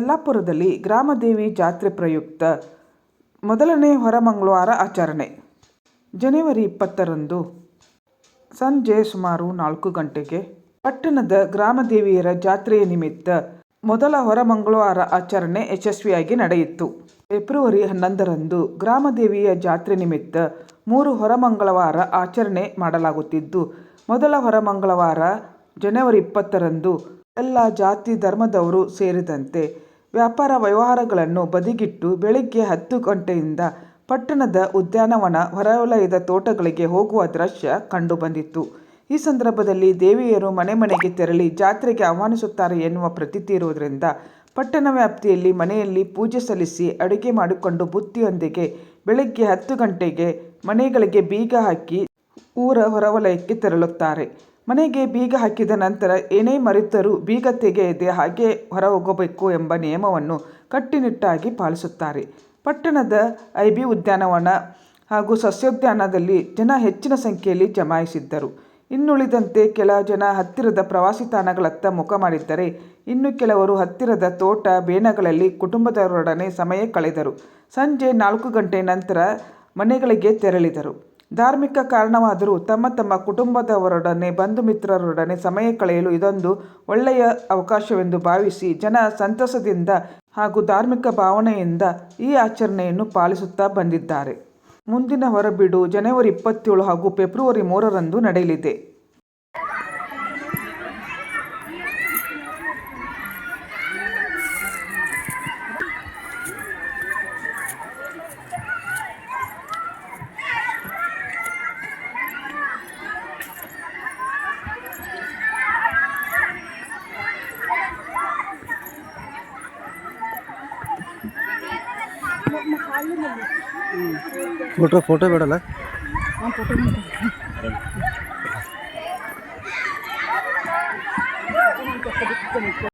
ಯಲ್ಲಾಪುರದಲ್ಲಿ ಗ್ರಾಮದೇವಿ ಜಾತ್ರೆ ಪ್ರಯುಕ್ತ ಮೊದಲನೇ ಹೊರಮಂಗಳವಾರ ಆಚರಣೆ. ಜನವರಿ ಇಪ್ಪತ್ತರಂದು ಸಂಜೆ ಸುಮಾರು ನಾಲ್ಕು ಗಂಟೆಗೆ ಪಟ್ಟಣದ ಗ್ರಾಮದೇವಿಯರ ಜಾತ್ರೆಯ ನಿಮಿತ್ತ ಮೊದಲ ಹೊರಮಂಗಳವಾರ ಆಚರಣೆ ಯಶಸ್ವಿಯಾಗಿ ನಡೆಯಿತು. ಫೆಬ್ರವರಿ ಹನ್ನೊಂದರಂದು ಗ್ರಾಮದೇವಿಯ ಜಾತ್ರೆ ನಿಮಿತ್ತ ಮೂರು ಹೊರಮಂಗಳವಾರ ಆಚರಣೆ ಮಾಡಲಾಗುತ್ತಿದ್ದು, ಮೊದಲ ಹೊರಮಂಗಳವಾರ ಜನವರಿ ಇಪ್ಪತ್ತರಂದು ಎಲ್ಲ ಜಾತಿ ಧರ್ಮದವರು ಸೇರಿದಂತೆ ವ್ಯಾಪಾರ ವ್ಯವಹಾರಗಳನ್ನು ಬದಿಗಿಟ್ಟು ಬೆಳಗ್ಗೆ ಹತ್ತು ಗಂಟೆಯಿಂದ ಪಟ್ಟಣದ ಉದ್ಯಾನವನ ಹೊರವಲಯದ ತೋಟಗಳಿಗೆ ಹೋಗುವ ದೃಶ್ಯ ಕಂಡುಬಂದಿತ್ತು. ಈ ಸಂದರ್ಭದಲ್ಲಿ ದೇವಿಯರು ಮನೆ ಮನೆಗೆ ತೆರಳಿ ಜಾತ್ರೆಗೆ ಆಹ್ವಾನಿಸುತ್ತಾರೆ ಎನ್ನುವ ಪ್ರತೀತಿ ಇರುವುದರಿಂದ ಪಟ್ಟಣ ವ್ಯಾಪ್ತಿಯಲ್ಲಿ ಮನೆಯಲ್ಲಿ ಪೂಜೆ ಸಲ್ಲಿಸಿ ಅಡುಗೆ ಮಾಡಿಕೊಂಡು ಬುತ್ತಿಯೊಂದಿಗೆ ಬೆಳಗ್ಗೆ ಹತ್ತು ಗಂಟೆಗೆ ಮನೆಗಳಿಗೆ ಬೀಗ ಹಾಕಿ ಊರ ಹೊರವಲಯಕ್ಕೆ ತೆರಳುತ್ತಾರೆ. ಮನೆಗೆ ಬೀಗ ಹಾಕಿದ ನಂತರ ಏನೇ ಮರೆತರೂ ಬೀಗ ತೆಗೆಯದೆ ಹಾಗೆ ಹೊರ ಹೋಗಬೇಕು ಎಂಬ ನಿಯಮವನ್ನು ಕಟ್ಟುನಿಟ್ಟಾಗಿ ಪಾಲಿಸುತ್ತಾರೆ. ಪಟ್ಟಣದ ಐಬಿ ಉದ್ಯಾನವನ ಹಾಗೂ ಸಸ್ಯೋದ್ಯಾನದಲ್ಲಿ ಜನ ಹೆಚ್ಚಿನ ಸಂಖ್ಯೆಯಲ್ಲಿ ಜಮಾಯಿಸಿದ್ದರು. ಇನ್ನುಳಿದಂತೆ ಕೆಲ ಜನ ಹತ್ತಿರದ ಪ್ರವಾಸಿ ತಾಣಗಳತ್ತ ಮುಖ ಮಾಡಿದ್ದರೆ ಇನ್ನು ಕೆಲವರು ಹತ್ತಿರದ ತೋಟ, ಬೇನಗಳಲ್ಲಿ ಕುಟುಂಬದವರೊಡನೆ ಸಮಯ ಕಳೆದರು. ಸಂಜೆ ನಾಲ್ಕು ಗಂಟೆ ನಂತರ ಮನೆಗಳಿಗೆ ತೆರಳಿದರು. ಧಾರ್ಮಿಕ ಕಾರಣವಾದರೂ ತಮ್ಮ ತಮ್ಮ ಕುಟುಂಬದವರೊಡನೆ, ಬಂಧು ಮಿತ್ರರೊಡನೆ ಸಮಯ ಕಳೆಯಲು ಇದೊಂದು ಒಳ್ಳೆಯ ಅವಕಾಶವೆಂದು ಭಾವಿಸಿ ಜನ ಸಂತಸದಿಂದ ಹಾಗೂ ಧಾರ್ಮಿಕ ಭಾವನೆಯಿಂದ ಈ ಆಚರಣೆಯನ್ನು ಪಾಲಿಸುತ್ತಾ ಬಂದಿದ್ದಾರೆ. ಮುಂದಿನ ಹೊರಬಿಡು, ಜನವರಿ ಇಪ್ಪತ್ತೇಳು ಹಾಗೂ ಫೆಬ್ರವರಿ ಮೂರರಂದು ನಡೆಯಲಿದೆ. Photo photo ಬೇಡಲ್ಲ?